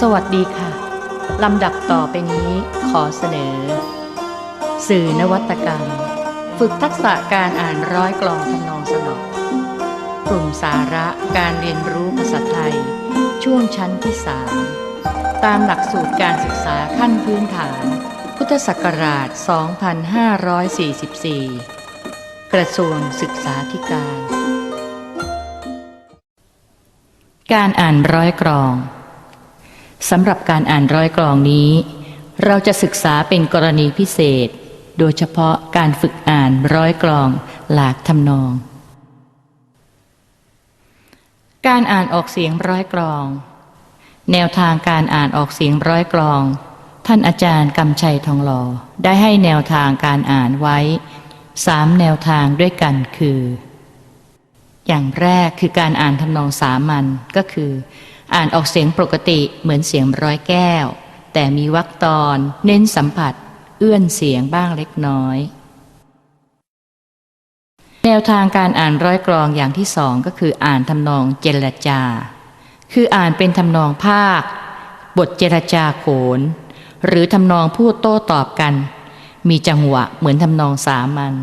สวัสดีค่ะ ลำดับต่อไปนี้ขอเสนอ สื่อนวัตกรรม ฝึกทักษะการอ่านร้อยกลองทำนองสนอกกลุ่มสาระการเรียนรู้ภาษาไทย ช่วงชั้นที่สามตามหลักสูตรการศึกษาขั้นพื้นฐาน พุทธศักราช 2544 กระทรวงศึกษาธิการ การอ่านร้อยกลอง สำหรับการอ่านร้อยกลองนี้ เราจะศึกษาเป็นกรณีพิเศษ โดยเฉพาะการฝึกอ่านร้อยกลองหลากทำนอง การอ่านออกเสียงร้อยกลอง แนวทางการอ่านออกเสียงร้อยกลอง ท่านอาจารย์กำชัยทองหล่อได้ให้แนวทางการอ่านไว้สามแนวทางด้วยกันคือ อย่างแรกคือการอ่านทำนองสามัญก็คือ อ่านออกเสียงปกติเหมือนเสียงร้อยแก้ว แต่มีวรรคตอนเน้นสัมผัส เอื้อนเสียงบ้างเล็กน้อย แนวทางการอ่านร้อยกลองอย่างที่สองก็คืออ่านทำนองเจรจา คืออ่านเป็นทำนองภาค บทเจรจาโขน หรือทำนองพูดโต้ตอบกัน มีจังหวะเหมือนทำนองสามัญ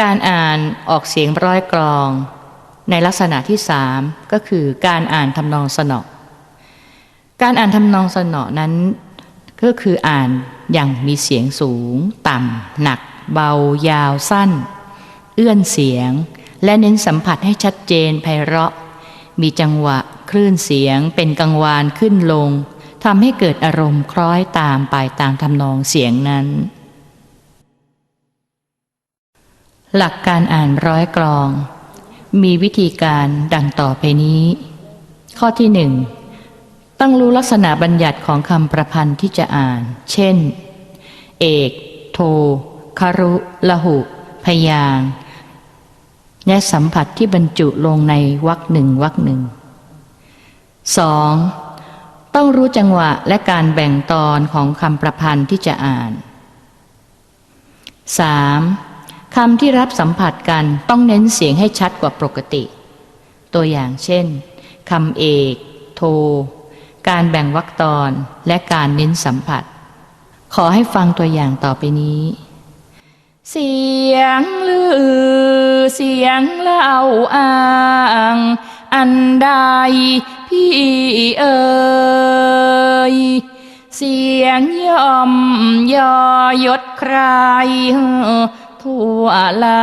การอ่านออกเสียงร้อยกลอง ในลักษณะที่สามก็คือการอ่านทำนองสนอการอ่านทำนองสนอนั้น ก็คืออ่านอย่างมีเสียงสูง ต่ำหนัก เบา ยาวสั้น เอื้อนเสียง และเน้นสัมผัสให้ชัดเจนไพเราะ มีจังหวะคลื่นเสียงเป็นกังวานขึ้นลงทำให้เกิดอารมณ์คล้อยตามไปตามทำนองเสียงนั้น หลักการอ่านร้อยกลอง มีวิธีการดังต่อไปนี้ ข้อที่หนึ่งต้องรู้ลักษณะบัญญัติของคำประพันธ์ที่จะอ่าน เช่น เอก โทคารุละหุ พยางและสัมผัสที่บรรจุลงในวรรคหนึ่งวรรคหนึ่งสองต้องรู้จังหวะและการแบ่งตอนของคำประพันธ์ที่จะอ่าน 3. คำที่รับสัมผัสกันต้องเน้นเสียงให้ชัดกว่าปกติ ตัวอย่างเช่นคำเอก โท การแบ่งวรรคตอนและการเน้นสัมผัส ขอให้ฟังตัวอย่างต่อไปนี้ เสียงลือ เสียงเล่าอ้าง อันใดพี่เอ่ยเสียงย่อมยอยศใคร ทั่วลา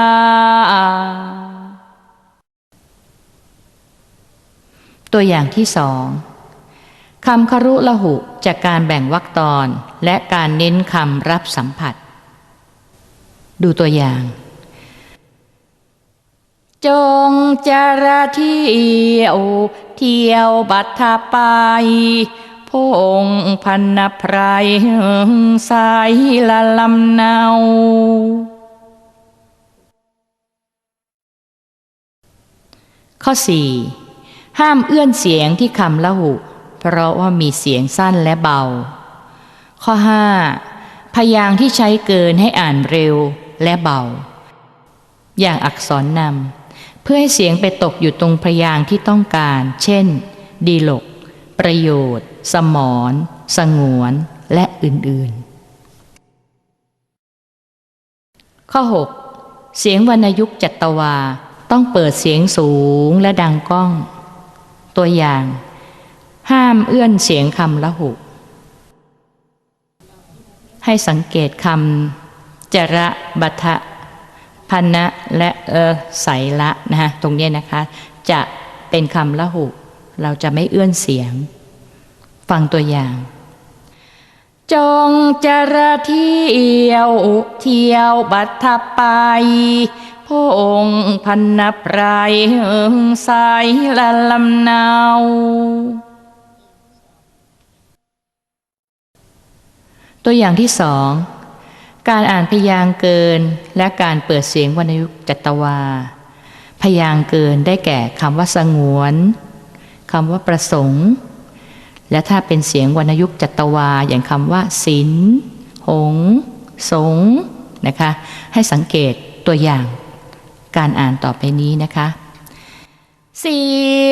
ตัวอย่างที่สองคำครุละหุจากการแบ่งวรรคตอนและการเน้นคำรับสัมผัส ดูตัวอย่าง จงจาราเที่ยวเที่ยวบัตทไปพงพันนไพรสายละลำเนา ข้อ 4. ห้ามเอื้อนเสียงที่คำละหุ เพราะว่ามีเสียงสั้นและเบา ข้อ 5. พยางที่ใช้เกินให้อ่านเร็วและเบา อย่างอักษรนำเพื่อให้เสียงไปตกอยู่ตรงพยางที่ต้องการ เช่น ดีลก ประโยชน์ สมอนสงวน และอื่นๆ ข้อ 6. เสียงวรรณยุกต์จัตวา ต้องเปิดเสียงสูงและดังก้อง ตัวอย่าง ห้ามเอื้อนเสียงคำละหุ ให้สังเกตคำจระบัทะพันนะและเออใสละนะฮะตรงนี้นะคะ จะเป็นคำละหุ เราจะไม่เอื้อนเสียง ฟังตัวอย่าง จงจระเที่ยว เที่ยวบัตทไป พงพันนไพรสายละลำเนาตัวอย่างที่สองการอ่านพยางเกินและการเปิดเสียงวรรณยุกต์จัตวา พยางเกินได้แก่คำว่าสงวนคำว่าประสงค์ และถ้าเป็นเสียงวรรณยุกต์จัตวา อย่างคำว่าศิลหง สงนะคะ ให้สังเกตตัวอย่าง การอ่านต่อไปนี้นะคะ เสี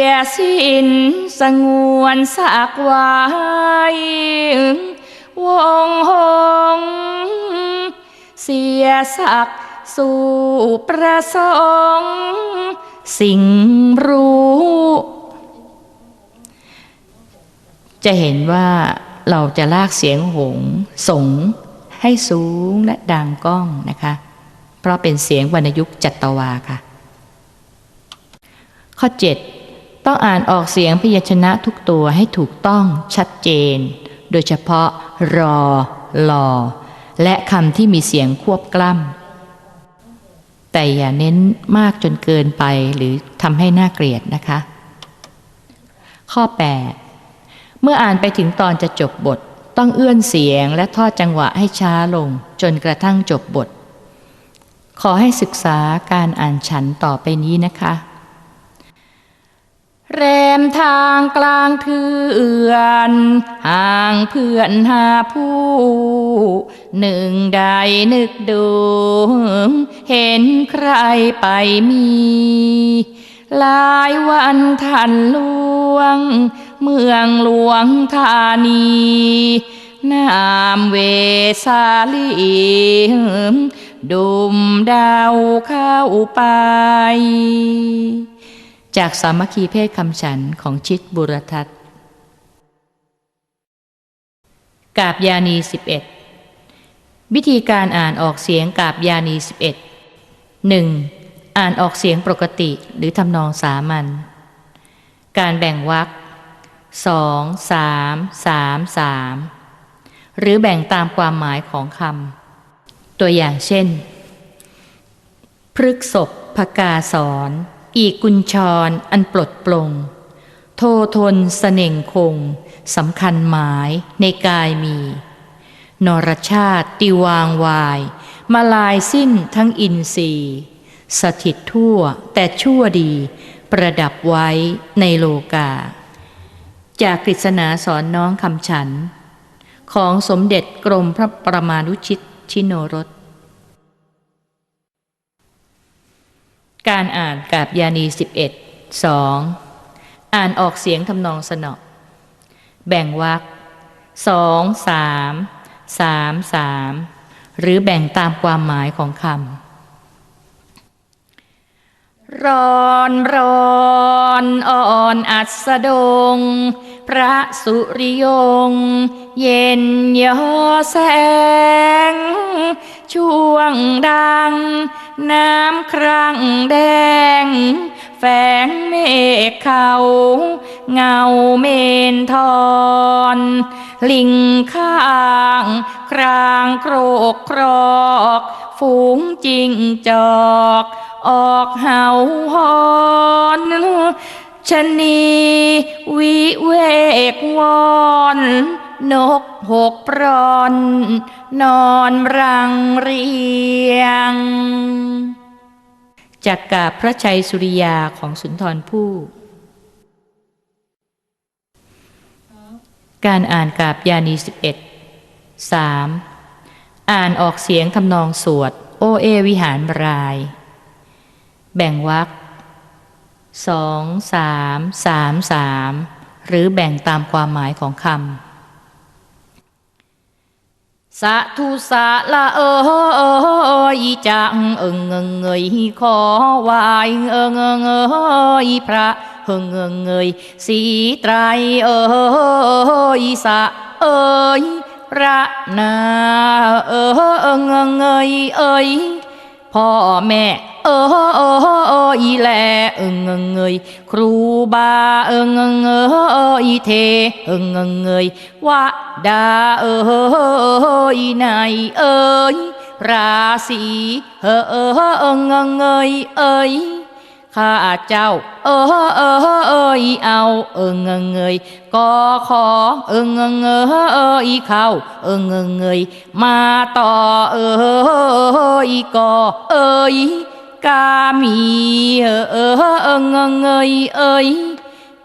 ยสินสงวนสักไว้วงหง เสียสักสู่ประสงค์สิ่งรู้ จะเห็นว่าเราจะลากเสียงหงส์สงให้สูงและดังก้องนะคะ เพราะเป็นเสียงวรรณยุกต์จัตวาค่ะ ข้อ 7 ต้องอ่านออกเสียงพยัญชนะทุกตัวให้ถูกต้องชัดเจน โดยเฉพาะรอลอและคำที่มีเสียงควบกล้ำ แต่อย่าเน้นมากจนเกินไปหรือทำให้น่าเกลียดนะคะ ข้อ 8 เมื่ออ่านไปถึงตอนจะจบบท ต้องเอื้อนเสียงและทอดจังหวะให้ช้าลงจนกระทั่งจบบท ขอให้ศึกษาการอ่านฉันต่อไปนี้นะคะแรมทางกลางเถื่อนห่างเพื่อนหาผู้ หนึ่งใดนึกดู เห็นใครไปมีหลายวันทันลวง เมืองหลวงธานีนามเวสาลี ดุมดาวเข้าไป จากสามัคคีเพศคำฉันของชิดบุรทัศกาบยานี11วิธีการอ่านออกเสียงกาบยานี11 1. อ่านออกเสียงปกติหรือทำนองสามัญการแบ่งวรรคสองสามสามสามหรือแบ่งตามความหมายของคำ ตัวอย่างเช่น พฤกษบพกาสอนอีกุญชรอันปลดปลง โททนเสน่งคงสำคัญหมายในกายมี นรชาติติวางวาย มาลายสิ้นทั้งอินทรีย์ สถิตทั่วแต่ชั่วดี ประดับไว้ในโลกา จากกฤษณาสอนน้องคำฉัน ของสมเด็จกรมพระประมาณุชิต ชิโนรส การอ่านกาบยานี 11 2. อ่านออกเสียงทำนองสนอแบ่งวรรคสองสามสามสามหรือแบ่งตามความหมายของคำร้อนร้อนอ่อนอัสดง พระสุริยง เย็นย่อแสง ช่วงดัง น้ำครั้งแดง แฝงเมฆเขา เงาเมนทอนลิงข้างครางโครกครอก ฝูงจิงจอก ออกเห่าหอนชะนีวิเวกวอน นกหกปรอน นอนรังเรียง จากกาบพระชัยสุริยาของสุนทรภู่การอ่านกาบยานี11 3. อ่านออกเสียงทำนองสวด โอเอวิหารราย แบ่งวรรคสองสามสามสามหรือแบ่งตามความหมายของคำ สะทุสะละเอยจังเอิงเงงเงยขอวายเอิงเงงเอยพระเอิงเงงเงยสีไตรเอยสะเอยพระนาเอิงเงงเงยเอยพ่อแม่เออเออเอออีแลเอิงเงเงยครูบาเอิงเงงเงยเทเอิงเงเงยวะดาเออ อีนเอ้ยราศีเออเออเอิงเงเงยเอ้ยข้าเจ้า เออเออเอยเอาเอิงเงเงยก็ขอเอิงเงงเงยเข้าเอิงเงเงยมาต่อเออก็เอยกามีเออเออเงเงงเงยเอ้ย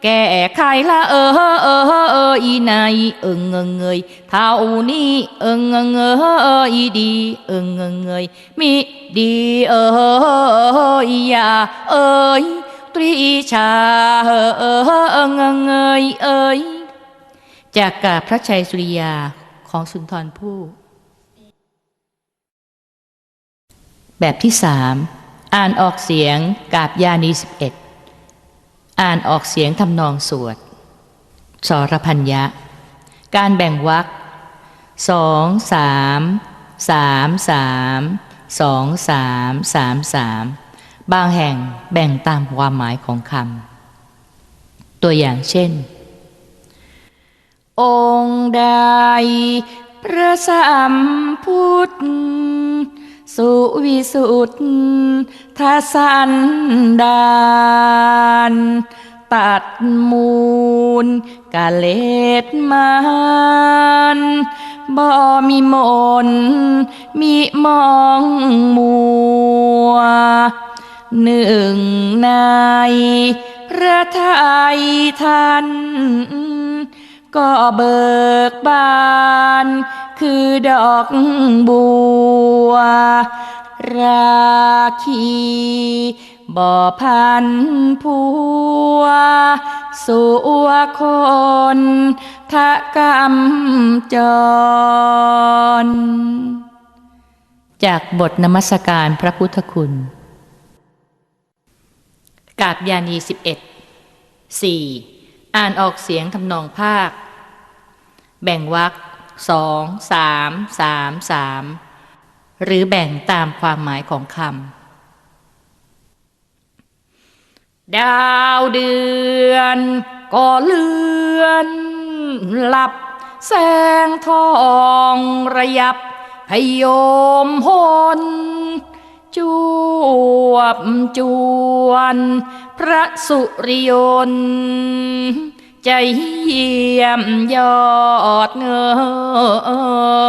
แก้ไขละเออเออเอยนายเอิงเงงเงยเท่านี้เอิงเงงเงยดีเอิงเงงเงยมิดีเอออย่าเอ้ยตรีชาเออเงงเอยเอ่ยจากกาบพระชัยสุริยาของสุนทรภู่แบบที่สามอ่านออกเสียงกาบยานีสิบเอ็ด อ่านออกเสียงทำนองสวด สรพัญญะ การแบ่งวรรคสองสามสามสามสองสามสามสามบางแห่งแบ่งตามความหมายของคำตัวอย่างเช่น องค์ใดพระสัมพุทธ สุวิสุทธาสันดานตัดมูลกาเลตมันบ่มีมนมีมองมัวหนึ่งในพระไทยท่านก็เบิกบาน คือดอกบัว ราคีบ่อพันผัวสัวคนทะกรรมจร จากบทนมัสการพระพุทธคุณ กาบยานีสิบเอ็ดสี่อ่านออกเสียงทำนองภาค แบ่งวรรค สองสามสามสามหรือแบ่งตามความหมายของคำ ดาวเดือนก็เลือนหลับ แสงทองระยับพยมหนจวบจวน พระสุริยนต์ ใจเยี่ยมยอดเงิ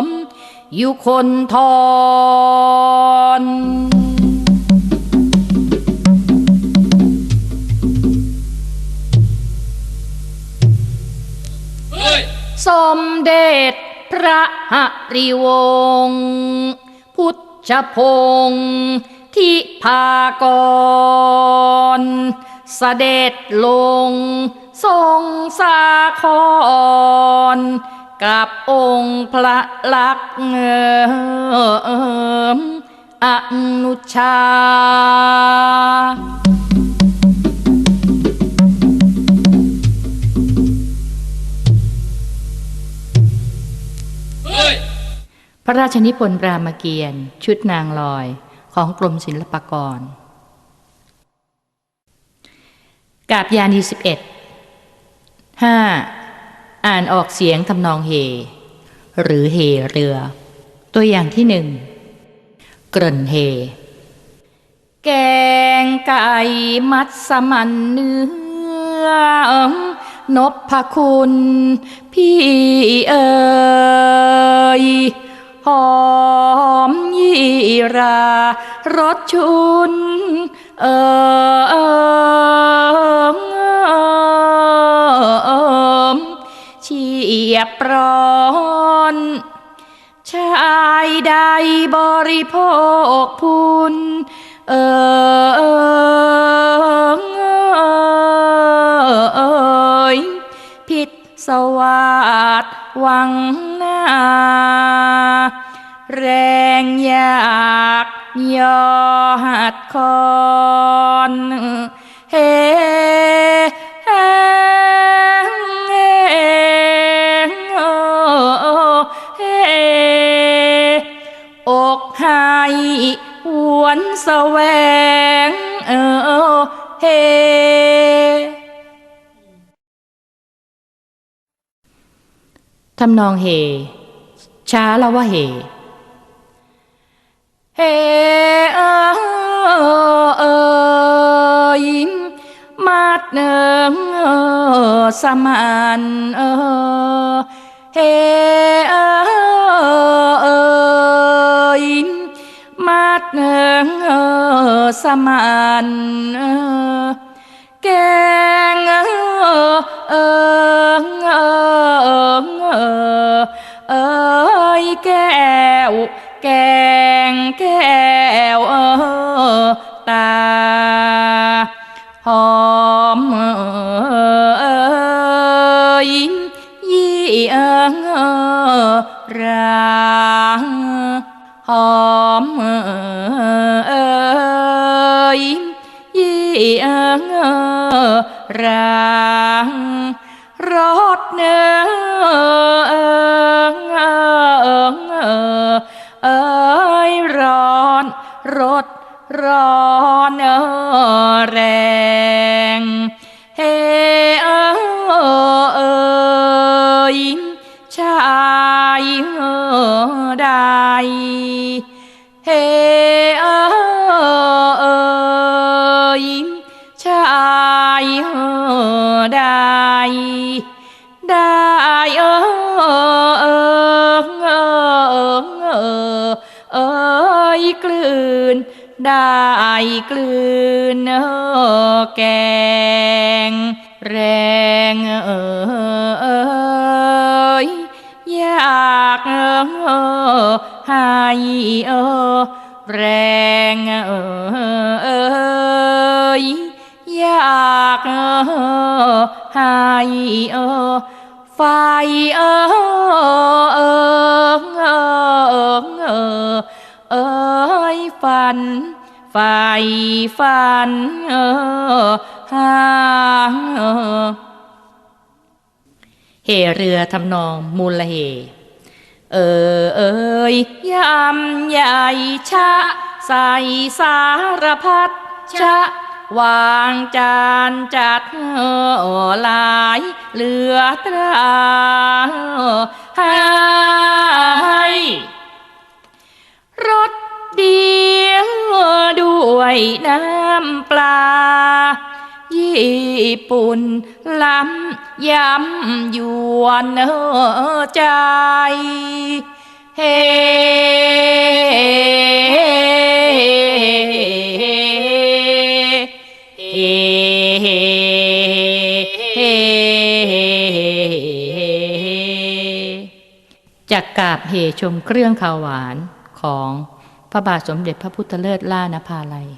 มอยู่คนทอนสมเด็จพระหริวงศ์พุทธพงศ์ที่พากร เสด็จลง ทรงสาคร กับองค์พระลักษมณ์อนุชา พระราชนิพนธ์รามเกียรติ์ชุดนางลอยของกรมศิลปากร กาบยานีสิ ห้าอ่านออกเสียงทำนองเฮ หรือเฮเรือ ตัวอย่างที่หนึ่งเกริ่นเฮ แกงไก่มัดสมันเนื้อนบพคุณ พี่เอ๋ยหอมยี่รารสชุน เออ เออเฉียบร้อนชายใดบริโภคพุนเออเออเอยผิดสวัสดหวังหน้า แรงอยากยอหัดคอน เฮ แสวงเออเฮทำนองเฮ ช้าแล้วว่าเฮ เฮเออเออยมาดเนิงเออสมมาดเนิงเออสมานเออเออเออเออเออเอยแ sát ờ, sa mạn ờ, keng ờ, ơi kẹo kèn kẹo ta hòm ơi di ràng hòm. ที่เงรางรถเนื้อเอิงเออเออเอยร้อนรถร้อนเอแรงเฮเออเอยชายเออใดเฮอ อใดได้เออเออเออเออเอยกลืน ได้กลืนเออแกง แรงเออเอยอยากเออให้เออแรงเออเอย อยากเออให้เออไฟเออเออเออเออเอ้ยฝันไฟฝันเออหางเออเหเรือทำนองมูลเหเออเอ้ยยำใหญ่ชะ ใส่สารพัดชะ วางจานจัดหลายเหลือตราให้รสเดียวด้วยน้ำปลา ญี่ปุ่นล้ำยำยวนใจเฮเฮ จากกาบเหชมเครื่องขาวหวานของพระบาทสมเด็จพระพุทธเลิศล่านภาลัย